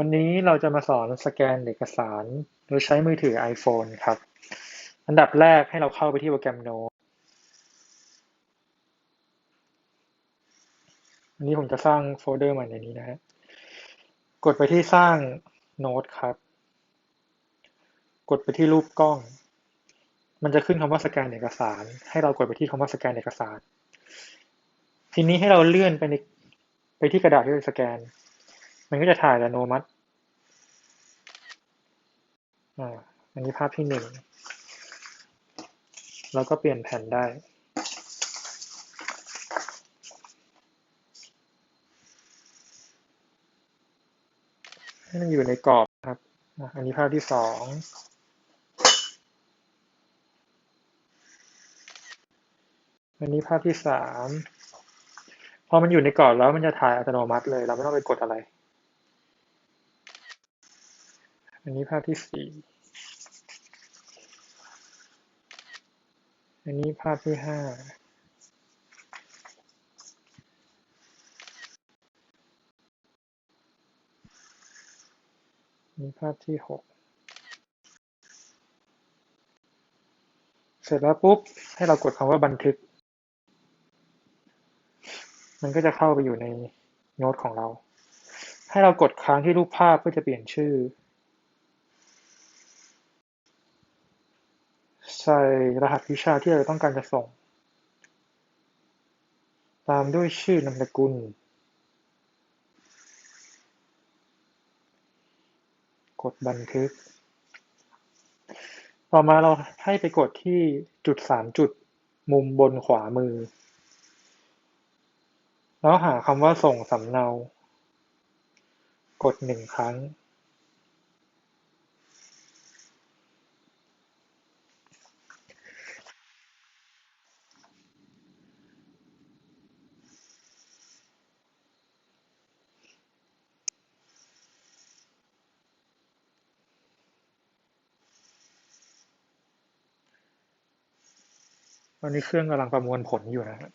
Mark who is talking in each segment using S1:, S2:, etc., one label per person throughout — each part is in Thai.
S1: วันนี้เราจะมาสอนสแกนเอกสารโดยใช้มือถือ iPhone ครับ อันดับแรกให้เราเข้าไปที่โปรแกรม Note อันนี้ผมจะสร้างโฟลเดอร์ใหม่ในนี้นะฮะ กดไปที่สร้างโน้ตครับ กดไปที่รูปกล้อง มันจะขึ้นคำว่าสแกนเอกสาร ให้เรากดไปที่คำว่าสแกนเอกสาร ทีนี้ให้เราเลื่อนไปในไปที่กระดาษที่เราสแกน มันก็จะถ่ายอัตโนมัติอ่าอันนี้ภาพที่หนึ่งเราก็เปลี่ยนแผ่นได้ให้มันอยู่ในกรอบครับ อันนี้ภาพที่สอง อันนี้ภาพที่สาม พอมันอยู่ในกรอบแล้วมันจะถ่ายอัตโนมัติเลย เราไม่ต้องไปกดอะไร อันนี้ภาพที่สี่อันนี้ภาพที่ห้าอันนี้ภาพที่หกเสร็จแล้วปุ๊บ ให้เรากดคำว่าบันทึก มันก็จะเข้าไปอยู่ในโน้ตของเรา ให้เรากดค้างที่รูปภาพเพื่อจะเปลี่ยนชื่อ ใส่รหัสวิชาที่เราต้องการจะส่ง ตามด้วยชื่อนามสกุล กดบันทึก ต่อมาเราให้ไปกดที่จุดสามจุดมุมบนขวามือ แล้วหาคำว่าส่งสำเนา กดหนึ่งครั้ง ตอนนี้เครื่องกำลังประมวลผลอยู่นะครับ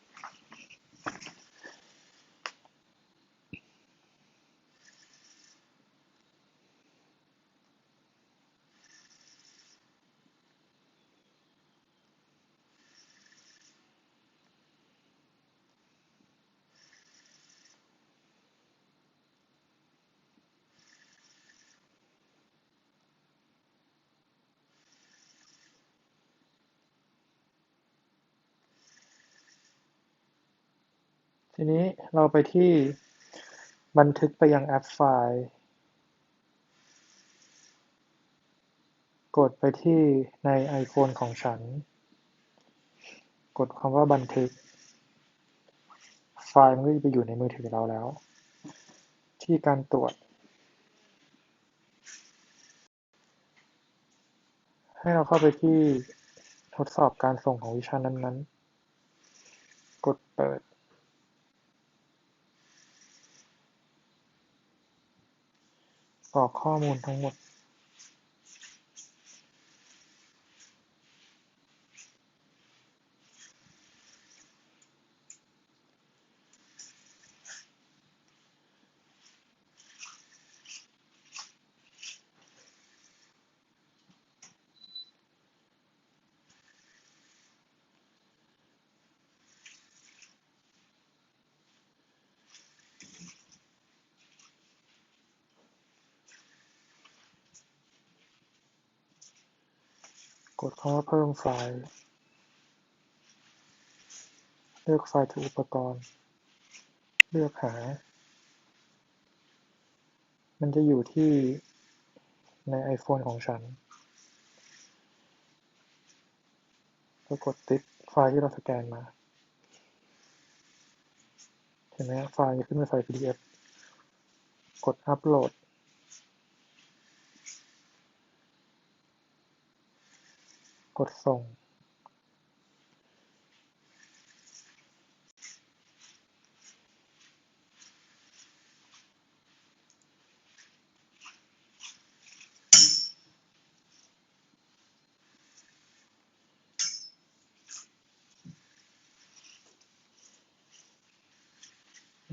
S1: ทีนี้เราไปที่บันทึกไปยังแอปไฟล์ กดไปที่ใน iPhone ของฉัน กดคำว่าบันทึก ไฟล์มันก็จะไปอยู่ในมือถือเราแล้ว ที่การตรวจ ให้เราเข้าไปที่ทดสอบการส่งของวิชานั้นๆ กดเปิด กรอกข้อมูลทั้งหมด กดคำว่าเพิ่มไฟล์ เลือกไฟล์จากอุปกรณ์ เลือกหา มันจะอยู่ที่ใน iPhone ของฉันก็กดติ๊กไฟล์ที่เราสแกนมา เห็นไหมไฟล์จะขึ้นเป็นไฟล์ PDF กดอัปโหลด กดส่ง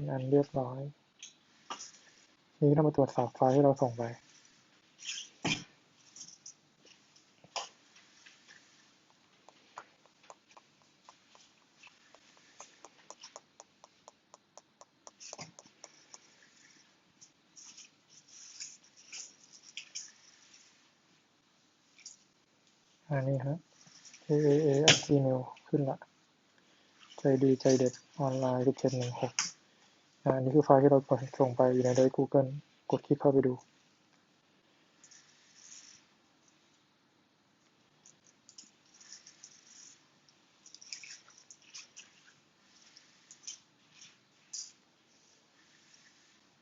S1: งานเรียบร้อย นี้เรามาตรวจสอบไฟล์ที่เราส่งไป อันนี้ฮะ AAA at gmail ขึ้นละ ใจดีใจเด็ดออนไลน์ทุกเจ็ดหนึ่งหกอันนี้คือไฟล์ที่เราส่งไปอยู่ในไดร์ Google กดคลิกเข้าไปดู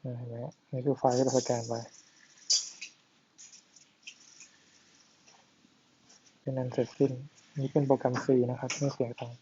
S1: เห็นไหมฮะนี่คือไฟล์ที่เราสแกนไป เป็นอันเสร็จสิ้น นี่เป็นโปรแกรมฟรีนะครับ ไม่เสียตังค์